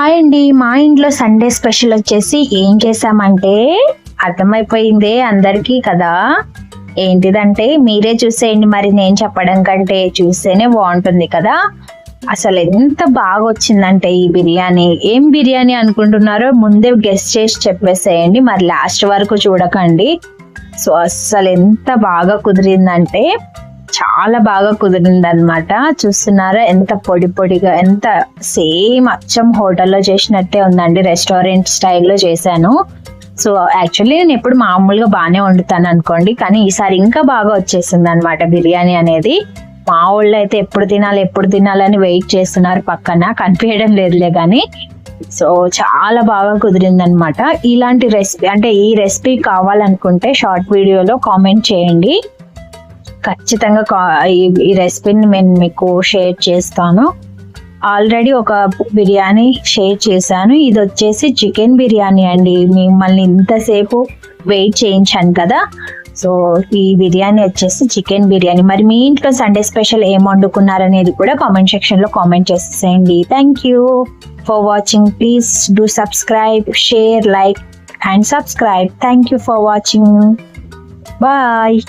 Hi అండి. మా ఇంట్లో సండే స్పెషల్ వచ్చేసి ఏం చేసామంటే అర్థమైపోయిందే అందరికీ కదా. ఏంటిదంటే మీరే చూసేయండి మరి నేను చెప్పడం కంటే చూస్తేనే బాగుంటుంది కదా. అసలు ఎంత బాగా వచ్చిందంటే ఈ బిర్యానీ. ఏం బిర్యానీ అనుకుంటున్నారో ముందే గెస్ట్ చేసి చెప్పేసేయండి. మరి లాస్ట్ వరకు చూడకండి. సో అస్సలు ఎంత బాగా కుదిరిందంటే చాలా బాగా కుదిరింది అనమాట చూస్తున్నారా? ఎంత పొడి పొడిగా ఎంత సేమ్ అచ్చం హోటల్లో చేసినట్టే ఉందండి రెస్టారెంట్ స్టైల్లో చేశాను. సో యాక్చువల్లీ నేను ఎప్పుడు మామూలుగా బాగానే వండుతాను అనుకోండి కానీ ఈసారి ఇంకా బాగా వచ్చేసింది అనమాట బిర్యానీ అనేది. మా వాళ్ళు అయితే ఎప్పుడు తినాలి ఎప్పుడు తినాలని వెయిట్ చేస్తున్నారు పక్కన కనిపించడం లేదులే కానీ. సో చాలా బాగా కుదిరింది అనమాట ఇలాంటి రెసిపీ అంటే ఈ రెసిపీ కావాలనుకుంటే షార్ట్ వీడియోలో కామెంట్ చేయండి. ఖచ్చితంగా కా- ఈ- రెసిపీని నేను మీకు షేర్ చేస్తాను. ఆల్రెడీ ఒక బిర్యానీ షేర్ చేశాను. ఇది వచ్చేసి చికెన్ బిర్యానీ అండి. మిమ్మల్ని ఇంతసేపు వెయిట్ చేయించాను కదా. సో ఈ బిర్యానీ వచ్చేసి చికెన్ బిర్యానీ. మరి మీ ఇంట్లో సండే స్పెషల్ ఏం వండుకున్నారనేది కూడా కామెంట్ సెక్షన్లో కామెంట్ చేసేయండి thank you for watching please do subscribe share like and subscribe thank you for watching bye